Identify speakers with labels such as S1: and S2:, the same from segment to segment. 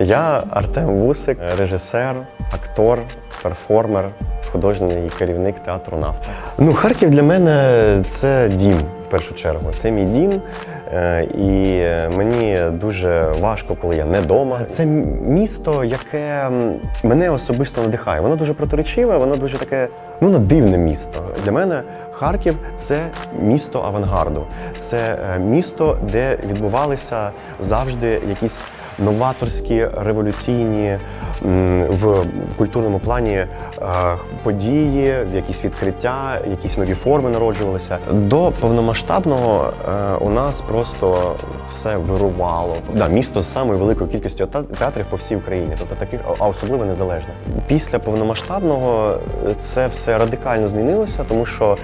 S1: Я Артем Вусик, режисер, актор, перформер, художній керівник театру Нафта. Ну, Харків для мене це дім в першу чергу. Це мій дім. Е, І мені дуже важко, коли я не вдома. Це місто, яке мене особисто надихає. Воно дуже протиречиве, воно дуже таке ну, дивне місто. Для мене Харків це місто авангарду. Це е, місто, де відбувалися завжди якісь новаторські революційні в культурному плані е, події, якісь відкриття, якісь нові форми народжувалися. До повномасштабного е, у нас просто все вирувало. Да, місто з самою великою кількістю театрів по всій Україні, тобто таких, а особливо незалежно. Після повномасштабного е, це все радикально змінилося, тому що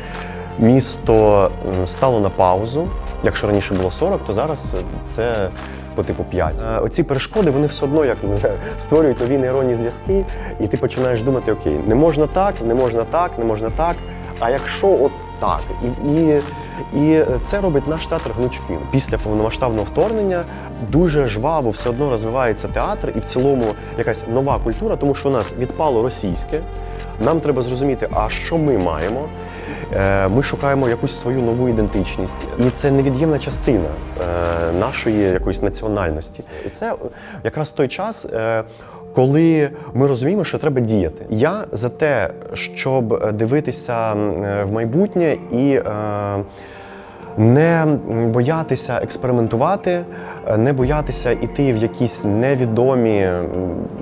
S1: місто стало на паузу. Якщо раніше було 40, то зараз це по типу 5. Е, Оці перешкоди вони все одно як не створюють нові нейронні зв'язки, і ти починаєш думати: окей, не можна так, не можна так, не можна так. А якщо от так, і, і, і це робить наш театр гнучким. Після повномасштабного вторгнення дуже жваво все одно розвивається театр, і в цілому якась нова культура, тому що у нас відпало російське. Нам треба зрозуміти, а що ми маємо. Е, Ми шукаємо якусь свою нову ідентичність, і це невід'ємна частина е, нашої якоїсь національності. І це якраз той час, е, коли ми розуміємо, що треба діяти. Я за те, щоб дивитися в майбутнє і. не боятися експериментувати, не боятися йти в якісь невідомі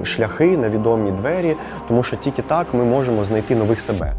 S1: шляхи, невідомі двері, тому що тільки так ми можемо знайти нових себе.